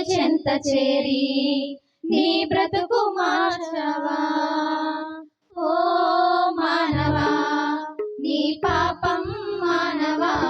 చెంత చేరి నీ బ్రతుకు మార్చవా? ఓ మానవా నీ పాపం మానవా?